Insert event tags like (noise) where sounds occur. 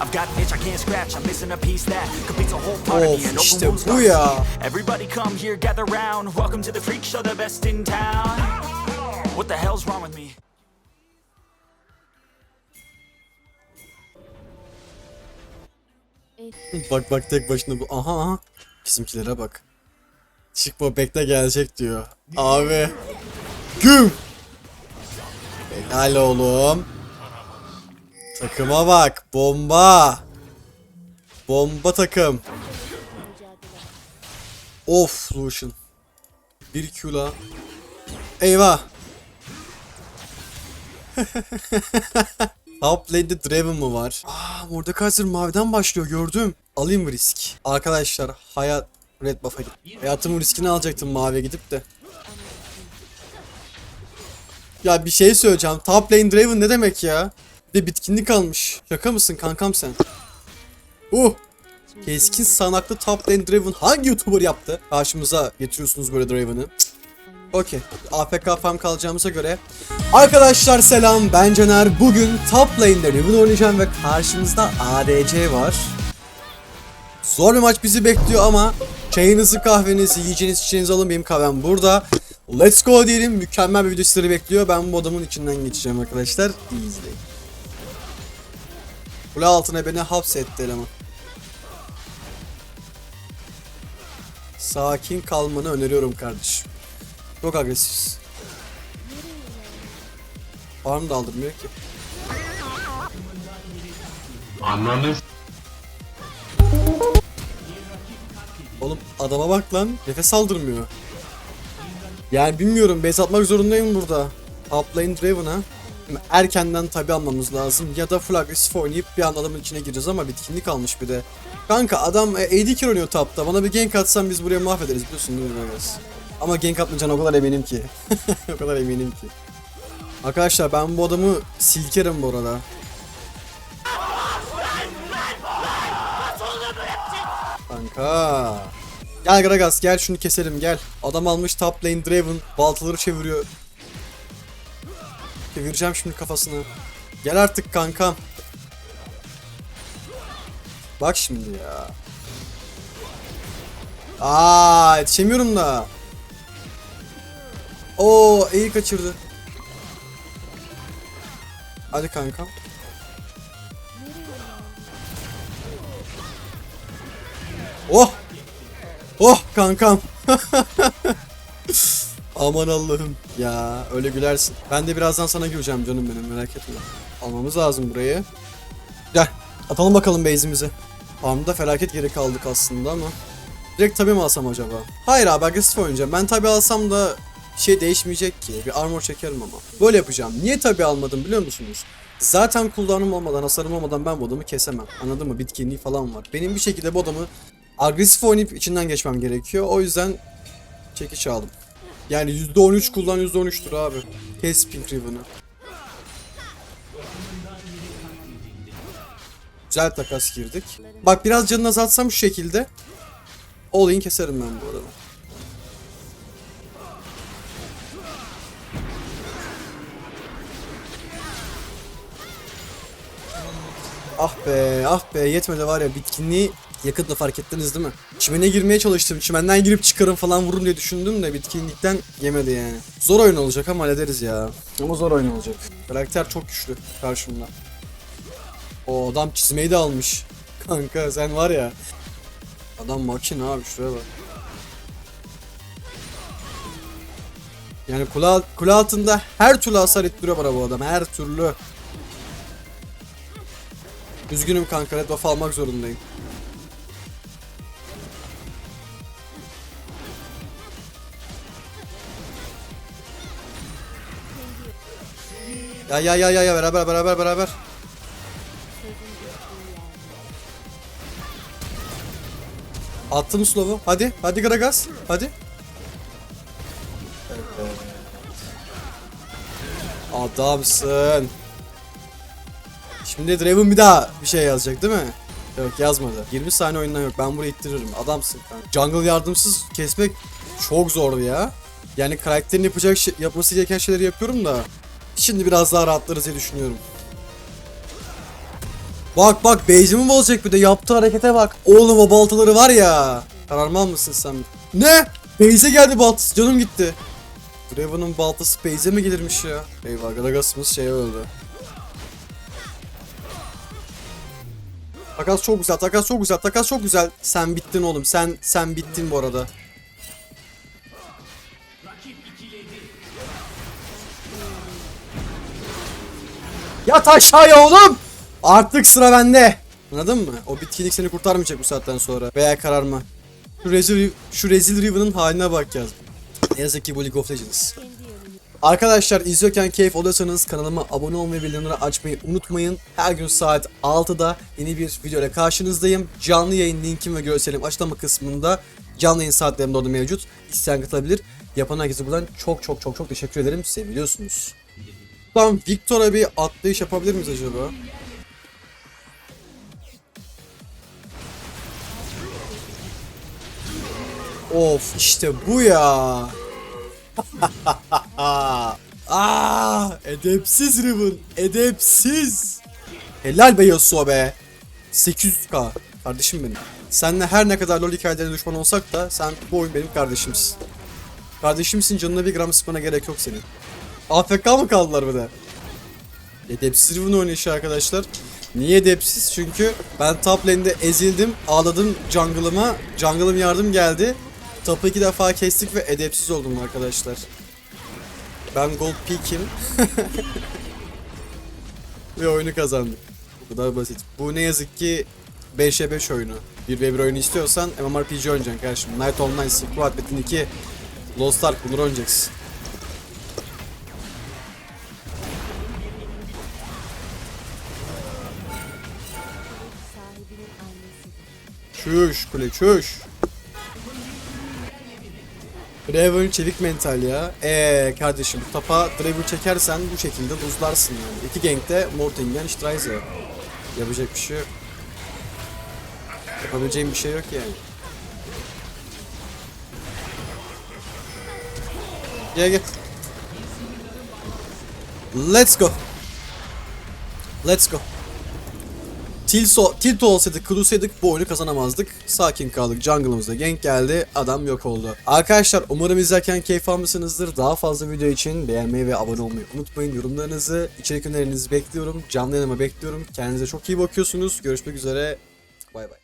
I've got an itch I can't scratch. I'm missing a piece that completes a whole part of me. Of An işte open bu ya. Everybody come here, gather round. Welcome to the freak show, the best in town. What the hell's wrong with me? Bak bak tek başına bu. Aha aha. Bizimkilere bak. Çıkma bekle gelecek diyor. Abi. Güm. Helal oğlum. Takıma bak. Bomba. Bomba takım. Of Lucian. Bir Q'la. Eyvah. (laughs) Top lane'de Draven mı var? Aa Mordekaiser maviden başlıyor gördüm. Alayım mı risk? Arkadaşlar hayat Red buff'a git. Hayatımın riskini alacaktım maviye gidip de. Ya bir şey söyleyeceğim. Top lane Draven ne demek ya? Bir de bitkinlik almış. Şaka mısın kankam sen? Uh! Keskin sanaklı top lane Draven hangi YouTuber yaptı? Karşımıza getiriyorsunuz böyle Draven'ı. Okey. AFK farm kalacağımıza göre. Arkadaşlar selam ben Caner. Bugün top lane'de Riven oynayacağım ve karşımızda ADC var. Zor bir maç bizi bekliyor ama çayınızı kahvenizi yiyeceğiniz içeceğinizi alın benim kahvem burada. Let's go diyelim mükemmel bir video sizleri bekliyor. Ben bu adamın içinden geçeceğim arkadaşlar. İyi izleyin. Kule altına beni hapsetti eleman. Sakin kalmanı öneriyorum kardeşim. Çok agresifsin. Farm da aldırmıyor ki. Ananı s- Oğlum adama bak lan. Nefes aldırmıyor. Yani bilmiyorum base atmak zorundayım burada. Top lane Draven ha. Şimdi Erkenden tabi almamız lazım ya da full agresif oynayıp bir anda adamın içine gireceğiz ama bitkinlik almış bir de. Kanka adam e, AD carry oynuyor topta. Bana bir gank atsan biz buraya mahvederiz biliyorsun değil mi? Ama gank atmayacağına o kadar eminim ki. (laughs) o kadar eminim ki. Arkadaşlar ben bu adamı silkerim bu arada. Kanka. Gel Gragas gel şunu keselim gel. Adam almış top lane Draven. Baltaları çeviriyor. Çevireceğim şimdi kafasını. Gel artık kankam. Bak şimdi ya. Aa yetişemiyorum da. Oo iyi kaçırdı. Hadi kankam. Oh! Oh kankam. (laughs) Aman Allah'ım. Ya öyle gülersin. Ben de birazdan sana güleceğim canım benim merak etme. Almamız lazım burayı. Gel atalım bakalım base'imizi. Farmda felaket geri kaldık aslında ama. Direkt tabi mi alsam acaba? Hayır abi agresif oynayacağım. Ben tabi alsam da şey değişmeyecek ki. Bir armor çekerim ama. Böyle yapacağım. Niye tabi almadım biliyor musunuz? Zaten cooldown'um olmadan, hasarım olmadan ben bu adamı kesemem. Anladın mı? Bitkinliği falan var. Benim bir şekilde bu adamı agresif oynayıp içinden geçmem gerekiyor. O yüzden çekiç aldım. Yani %13 kullan %13'tür abi. Kes Pink Ribbon'ı. Güzel takas girdik. Bak biraz canını azaltsam şu şekilde. Olayın keserim ben bu arada. Ah be ah be yetmedi var ya bitkinliği yakında fark ettiniz değil mi? Çimene girmeye çalıştım. Çimenden girip çıkarım falan vururum diye düşündüm de bitkinlikten yemedi yani. Zor oyun olacak ama hallederiz ya. Ama zor oyun olacak. Karakter çok güçlü karşımda. O adam çizmeyi de almış. (laughs) Kanka sen var ya. Adam makine abi şuraya bak. Yani kule, alt- kule altında her türlü hasar ettiriyor bana bu adam. Her türlü. Üzgünüm kanka red buff almak zorundayım. Ya ya ya ya ya beraber beraber beraber. Attım slow'u. Hadi. Hadi Gragas. Hadi. Evet. Adamsın. Şimdi Draven bir daha bir şey yazacak değil mi? Yok yazmadı. 20 saniye oyundan yok. Ben burayı ittiririm. Adamsın kanka. Jungle yardımsız kesmek çok zor ya. Yani karakterin yapacak şey, yapması gereken şeyleri yapıyorum da. Şimdi biraz daha rahatlarız diye düşünüyorum. Bak bak base'imi bozacak bir de yaptığı harekete bak. Oğlum o baltaları var ya. Kararmaz mısın sen? Ne? Base'e geldi baltası canım gitti. Draven'ın baltası base'e mi gelirmiş ya? Eyvah Gragas'ımız şey öldü. Takas çok güzel, takas çok güzel, takas çok güzel. Sen bittin oğlum, sen sen bittin bu arada. Yat aşağıya oğlum! Artık sıra bende. Anladın mı? O bitkinlik seni kurtarmayacak bu saatten sonra. Veya kararma. Şu rezil, şu rezil Riven'ın haline bak yazdım. Ne yazık ki bu League of Legends. Arkadaşlar izliyorken keyif alıyorsanız kanalıma abone olmayı ve bildirimleri açmayı unutmayın. Her gün saat 6'da yeni bir video ile karşınızdayım. Canlı yayın linkim ve görselim açıklama kısmında canlı yayın saatlerim de orada mevcut. İsteyen katılabilir. Yapan herkese buradan çok çok çok çok teşekkür ederim. Seviliyorsunuz. Tamam Victor'a bir atlayış yapabilir miyiz acaba? Of işte bu ya. Aa, (laughs) edepsiz Riven, edepsiz. Helal be Yasuo be. 800k kardeşim benim. Seninle her ne kadar LoL hikayelerine düşman olsak da sen bu oyun benim kardeşimsin. Kardeşimsin canına bir gram sıkmana gerek yok senin. AFK mı kaldılar bir de? Edepsiz Riven oynayışı arkadaşlar. Niye edepsiz? Çünkü ben top lane'de ezildim, ağladım jungle'ıma, jungle'ım yardım geldi. Top'u iki defa kestik ve edepsiz oldum arkadaşlar. Ben gold peak'im. (laughs) ve oyunu kazandık. Bu kadar basit. Bu ne yazık ki 5'e 5 oyunu. 1v1 oyunu istiyorsan MMORPG oynayacaksın kardeşim. Night Online, Road, Metin 2, Lost Ark bunları oynayacaksın. Çüş kule çüş. Draven çevik mental ya. Eee kardeşim tapa Draven çekersen bu şekilde buzlarsın yani. İki gankte Mortingen Strize. Yapacak bir şey yok. Yapabileceğim bir şey yok yani. Gel gel. Let's go. Let's go. Tilso, Tilt olsaydık, kırılsaydık bu oyunu kazanamazdık. Sakin kaldık. Jungle'ımızda gank geldi. Adam yok oldu. Arkadaşlar umarım izlerken keyif almışsınızdır. Daha fazla video için beğenmeyi ve abone olmayı unutmayın. Yorumlarınızı, içerik önerilerinizi bekliyorum. Canlı yayınıma bekliyorum. Kendinize çok iyi bakıyorsunuz. Görüşmek üzere. Bay bay.